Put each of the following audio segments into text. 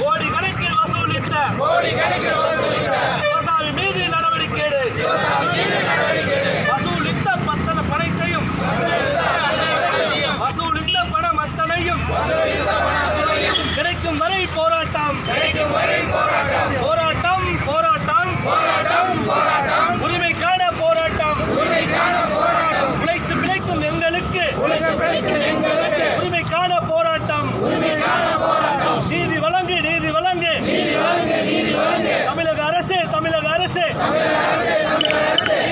கோடி கணக்கில் வசூலித்த சிவசாமி மீது நடவடிக்கை. வசூலித்த பத்தன பணத்தையும் வசூலித்த பணம் அத்தனையும் கிடைக்கும் வரை போராட்டம். போராட்டம். போராட்டம் உரிமைக்கான போராட்டம். உழைத்து பிழைக்கும் எங்களுக்கு உரிமைக்கான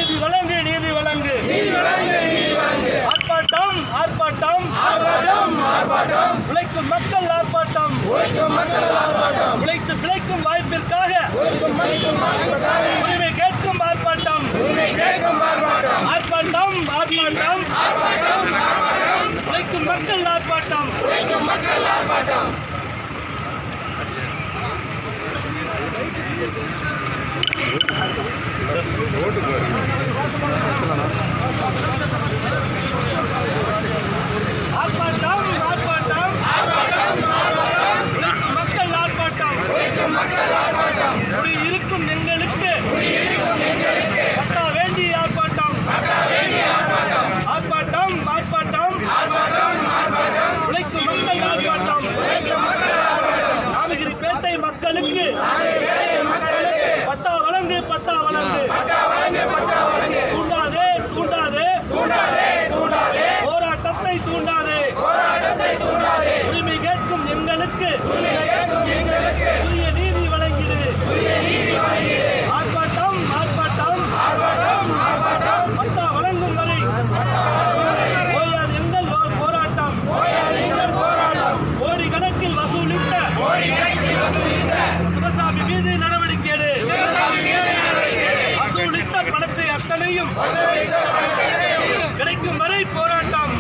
நீதி வழங்கு நீதி வழங்கு. ஆர்ப்பாட்டம் ஆர்ப்பாட்டம். உழைக்கும் மக்கள் ஆர்ப்பாட்டம். உழைத்து பிழைக்கும் வாய்ப்பிற்காக. மக்களுக்கு விவசாயி மீது நடவடிக்கை எடு. வசூலித்த பணத்தை அத்தனையும் கிடைக்கும் வரை போராட்டம்.